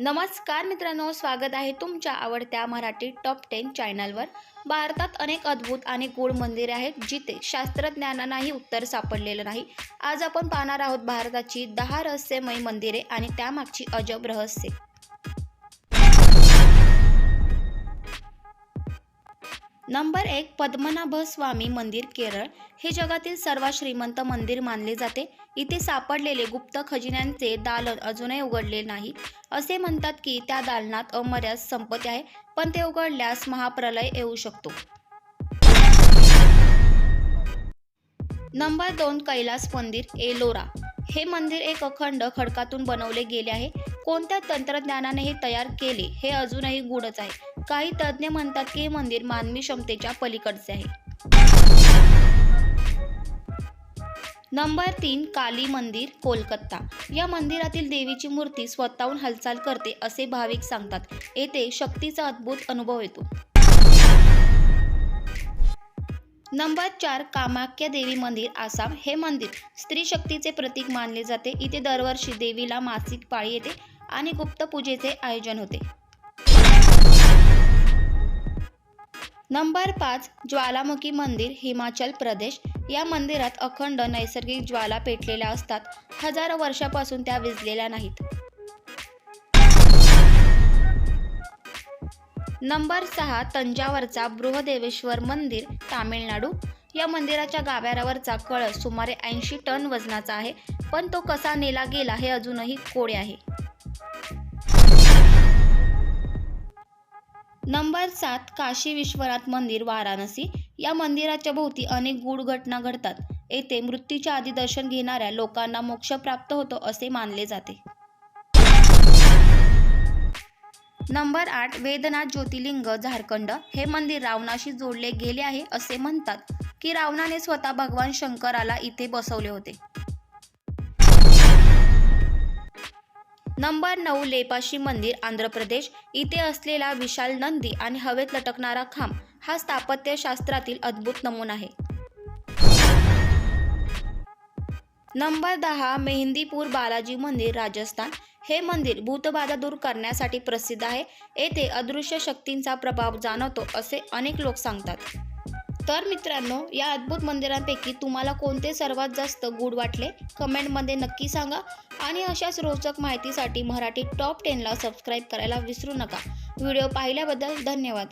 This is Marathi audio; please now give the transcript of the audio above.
नमस्कार मित्रांनो स्वागत आहे तुमच्या आवडत्या मराठी टॉप टेन चॅनलवर भारतात अनेक अद्भुत आणि गूढ मंदिरे आहेत जिथे शास्त्रज्ञानांनाही उत्तर सापडलेलं नाही. आज आपण पाहणार आहोत भारताची दहा रहस्यमय मंदिरे आणि त्यामागची अजब रहस्य. नंबर एक पद्मनाभ स्वामी मंदिर केरळ. हे जगातील सर्वात श्रीमंत मंदिर मानले जाते. इथे सापडलेले गुप्त खजिन्यांचे दालन अजूनही उघडले नाही. असे म्हणतात की त्या दालनात अमर्याद संपत्ती आहे पण ते उघडल्यास महाप्रलय येऊ शकतो. नंबर दोन कैलास मंदिर एलोरा. हे मंदिर एक अखंड खडकातून बनवले गेले आहे. कोणत्या तंत्रज्ञानाने हे तयार केले हे अजूनही गूढच आहे. काही तज्ज्ञ म्हणतात की हे मंदिर मानवी क्षमतेच्या पलीकडचे आहे. नंबर तीन काली मंदिर कोलकाता. या मंदिरातील देवीची मूर्ती स्वतःहून हालचाल करते असे भाविक सांगतात. येथे शक्तीचा अद्भुत अनुभव येतो. नंबर चार कामाख्या देवी मंदिर आसाम. हे मंदिर स्त्री शक्तीचे प्रतीक मानले जाते. इथे दरवर्षी देवीला मासिक पाळी येते आणि गुप्त पूजेचे आयोजन होते. नंबर पाच ज्वालामुखी मंदिर हिमाचल प्रदेश. या मंदिरात अखंड नैसर्गिक ज्वाला पेटलेल्या असतात. हजारो वर्षापासून त्या विजलेल्या नाहीत. नंबर सहा तंजावरचा बृहदेवेश्वर मंदिर तामिळनाडू. या मंदिराच्या गाभाऱ्यावरचा कळस सुमारे ऐंशी टन वजनाचा आहे पण तो कसा नेला गेला हे अजूनही कोडे आहे. नंबर सात काशी विश्वनाथ मंदिर वाराणसी. या मंदिराच्या भोवती अनेक गूढ घटना घडतात. येथे मृत्यूच्या आधी दर्शन घेणाऱ्या लोकांना मोक्ष प्राप्त होतो असे मानले जाते. नंबर आठ वेदनाथ ज्योतिलिंग झारखंड. हे मंदिर रावणाशी जोडले गेले आहे असे म्हणतात की रावणाने स्वतः भगवान शंकराला इथे बसवले होते. नंबर नऊ लेपाशी मंदिर आंध्र प्रदेश. इथे असलेला विशाल नंदी आणि हवेत लटकणारा खांब हा स्थापत्यशास्त्रातील अद्भुत नमुना आहे. नंबर दहा मेहंदीपूर बालाजी मंदिर राजस्थान. हे मंदिर भूतबाधा दूर करण्यासाठी प्रसिद्ध आहे. येथे अदृश्य शक्तींचा प्रभाव जाणवतो असे अनेक लोक सांगतात. तर मित्रांनो या अद्भुत मंदिरांपैकी तुम्हाला कोणते सर्वात जास्त गुड वाटले? कमेंटमध्ये नक्की सांगा. आणि अशाच रोचक माहितीसाठी मराठी टॉप टेनला सबस्क्राईब करायला विसरू नका. व्हिडिओ पाहिल्याबद्दल धन्यवाद.